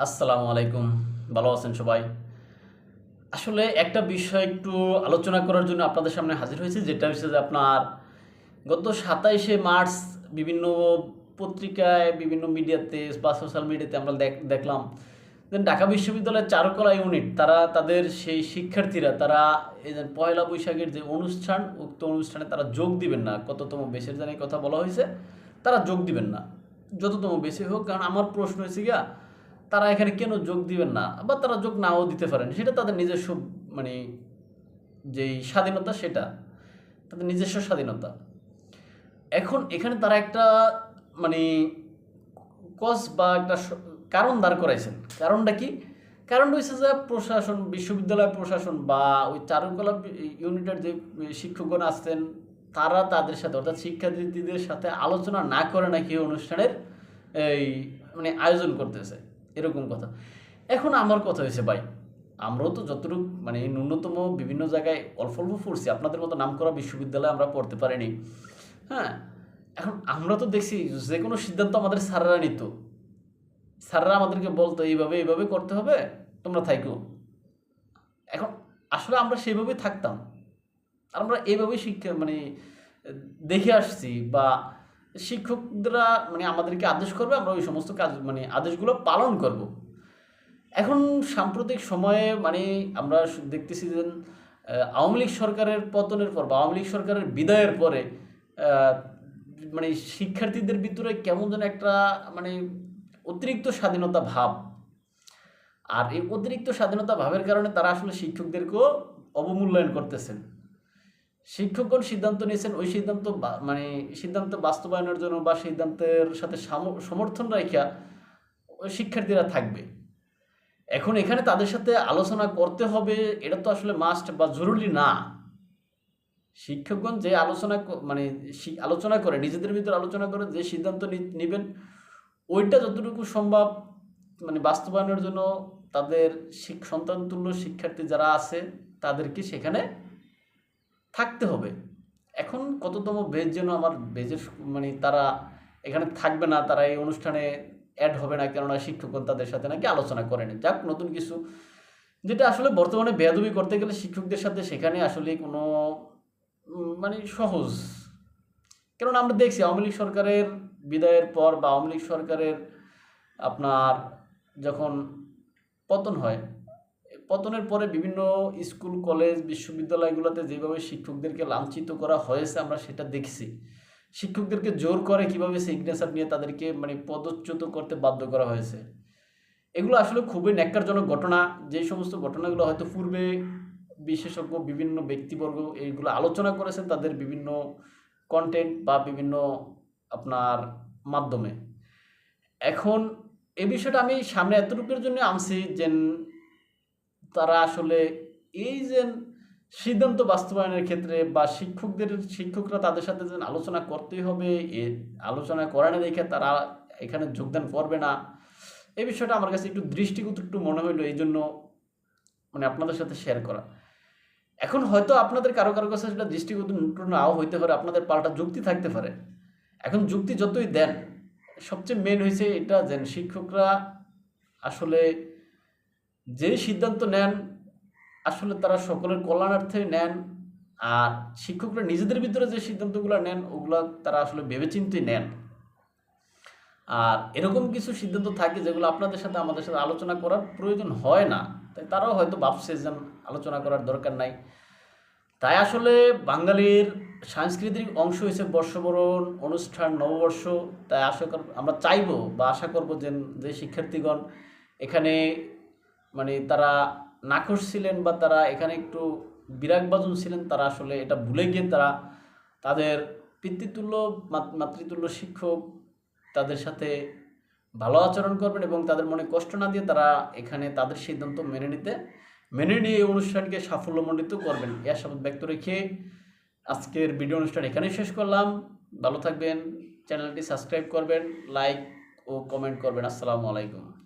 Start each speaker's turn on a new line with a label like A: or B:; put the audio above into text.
A: আসসালামু আলাইকুম। ভালো আছেন সবাই? আসলে একটা বিষয় একটু আলোচনা করার জন্য আপনাদের সামনে হাজির হয়েছে, যেটা হচ্ছে যে আপনার গত সাতাইশে মার্চ বিভিন্ন পত্রিকায়, বিভিন্ন মিডিয়াতে বা সোশ্যাল মিডিয়াতে আমরা দেখ- দেখলাম যে ঢাকা বিশ্ববিদ্যালয়ের চারুকলা ইউনিট, তারা তাদের সেই শিক্ষার্থীরা, তারা এই যে পয়লা বৈশাখের যে অনুষ্ঠান, উক্ত অনুষ্ঠানে তারা যোগ দিবেন না। কততম বেশের জানি কথা বলা হয়েছে, তারা যোগ দিবেন না। যততম বেশি হোক, কারণ আমার প্রশ্ন হয়েছে গিয়া তারা এখানে কেন যোগ দিবেন না? বা তারা যোগ নাও দিতে পারেন। সেটা তাদের নিজস্ব মানে যেই স্বাধীনতা সেটা। তাদের নিজস্ব স্বাধীনতা। এখন এখানে তারা একটা মানে কজ বা একটা কারণ দাঁড় করাইছেন। কারণটা কি? কারণ হয়েছে যে প্রশাসন, বিশ্ববিদ্যালয় প্রশাসন বা ওই চারুকলা ইউনিটের যে শিক্ষকগণ আসতেন তারা তাদের সাথে, অর্থাৎ শিক্ষার্থীদের সাথে আলোচনা না করে নাকি অনুষ্ঠানের, এই মানে আয়োজন করতেছে। এরকম কথা। এখন আমার কথা হয়েছে ভাই, আমরাও তো যতটুকু মানে ন্যূনতম বিভিন্ন জায়গায় অল্প অল্প পড়ছি, আপনাদের মতো নাম করা বিশ্ববিদ্যালয়ে আমরা পড়তে পারিনি। হ্যাঁ এখন আমরা তো দেখছি যে কোনো সিদ্ধান্ত আমাদের স্যাররা নিত। স্যাররা আমাদেরকে বলতো, এইভাবে এইভাবে করতে হবে, তোমরা থাইকো। এখন আসলে আমরা সেইভাবেই থাকতাম। আমরা এইভাবেই শিক্ষা মানে দেখে আসছি বা শিক্ষকরা মানে আমাদেরকে আদেশ করবে, আমরা ওই সমস্ত কাজ মানে আদেশগুলো পালন করব। এখন সাম্প্রতিক সময়ে মানে আমরা দেখতেছি যে আওয়ামী লীগ সরকারের পতনের পর বা আওয়ামী লীগ সরকারের বিদায়ের পরে মানে শিক্ষার্থীদের ভিতরে কেমন যেন একটা মানে অতিরিক্ত স্বাধীনতা ভাব। আর এই অতিরিক্ত স্বাধীনতা ভাবের কারণে তারা আসলে শিক্ষকদেরকেও অবমূল্যায়ন করতেছেন। শিক্ষকগণ সিদ্ধান্ত নিয়েছেন, ওই সিদ্ধান্ত মানে সিদ্ধান্ত বাস্তবায়নের জন্য বা সিদ্ধান্তের সাথে সমর্থন রাখা ওই শিক্ষার্থীরা থাকবে। এখন এখানে তাদের সাথে আলোচনা করতে হবে, এটা তো আসলে মাস্ট বা জরুরি না। শিক্ষকগণ যে আলোচনা মানে আলোচনা করে, নিজেদের ভিতরে আলোচনা করে, যে সিদ্ধান্ত নিবেন, ওইটা যতটুকু সম্ভব মানে বাস্তবায়নের জন্য তাদের সন্তানতুল্য শিক্ষার্থী যারা আছে, তাদেরকে সেখানে থাকতে হবে। এখন কততম বেজ যেন আমার বেজের মানে তারা এখানে থাকবে না, তারা এই অনুষ্ঠানে অ্যাড হবে না, কেননা শিক্ষকগণ তাদের সাথে নাকি আলোচনা করেনি যাক, নতুন কিছু। যেটা আসলে বর্তমানে বেয়াদবি করতে গেলে শিক্ষকদের সাথে সেখানে আসলে কোনো মানে সহজ। কেননা আমরা দেখছি আওয়ামী লীগ সরকারের বিদায়ের পর বা আওয়ামী লীগ সরকারের আপনার যখন পতন হয় পতনের পরে বিভিন্ন স্কুল, কলেজ, বিশ্ববিদ্যালয়গুলোতে যেভাবে শিক্ষকদেরকে লাঞ্ছিত করা হয়েছে, আমরা সেটা দেখছি। শিক্ষকদেরকে জোর করে কীভাবে সিগনেচার নিয়ে তাদেরকে মানে পদচ্যুত করতে বাধ্য করা হয়েছে। এগুলো আসলে খুবই ন্যাক্কারজনক ঘটনা। যে সমস্ত ঘটনাগুলো হয়তো পূর্বে বিশেষজ্ঞ বিভিন্ন ব্যক্তিবর্গ এইগুলো আলোচনা করেছেন তাদের বিভিন্ন কন্টেন্ট বা বিভিন্ন আপনার মাধ্যমে। এখন এই বিষয়টা আমি সামনে এতটুকুর জন্য আনছি যে তারা আসলে এই যে সিদ্ধান্ত বাস্তবায়নের ক্ষেত্রে বা শিক্ষকদের, শিক্ষকরা তাদের সাথে যে আলোচনা করতেই হবে, এ আলোচনা করে না দেখে তারা এখানে যোগদান করবে না, এই বিষয়টা আমার কাছে একটু দৃষ্টিগত একটু মনে হইল, এই জন্য মানে আপনাদের সাথে শেয়ার করা। এখন হয়তো আপনাদের কারও কারও কাছে সেটা দৃষ্টিগত নাও হইতে পারে, আপনাদের পাল্টা যুক্তি থাকতে পারে। এখন যুক্তি যতই দেন, সবচেয়ে মেন হয়েছে এটা যে শিক্ষকরা আসলে যে সিদ্ধান্ত নেন, আসলে তারা সকলের কল্যাণার্থে নেন, আর শিক্ষকরা নিজেদের ভিতরে যে সিদ্ধান্তগুলো নেন, ওগুলো তারা আসলে ভেবেচিন্তেই নেন। আর এরকম কিছু সিদ্ধান্ত থাকে যেগুলো আপনাদের সাথে, আমাদের সাথে আলোচনা করার প্রয়োজন হয় না। তাই তারাও হয়তো ভাবছে যে আলোচনা করার দরকার নাই। তাই আসলে বাঙালির সাংস্কৃতিক অংশ হিসেবে বর্ষবরণ অনুষ্ঠান, নববর্ষ। তাই আশা আমরা চাইব বা আশা করব যে যে শিক্ষার্থীগণ এখানে মানে তারা নাকশ ছিলেন বা তারা এখানে একটু বিরাগবাজন ছিলেন, তারা আসলে এটা ভুলে গিয়ে তারা তাদের পিতৃতুল্য, মাত- মাতৃতুল্য শিক্ষক তাদের সাথে ভালো আচরণ করবেন এবং তাদের মনে কষ্ট না দিয়ে তারা এখানে তাদের সিদ্ধান্ত মেনে নিতে, মেনে নিয়ে এই অনুষ্ঠানকে সাফল্যমণ্ডিত করবেন। এই আশাবাদ ব্যক্ত রেখে আজকের ভিডিও অনুষ্ঠান এখানেই শেষ করলাম। ভালো থাকবেন, চ্যানেলটি সাবস্ক্রাইব করবেন, লাইক ও কমেন্ট করবেন। আসসালামু আলাইকুম।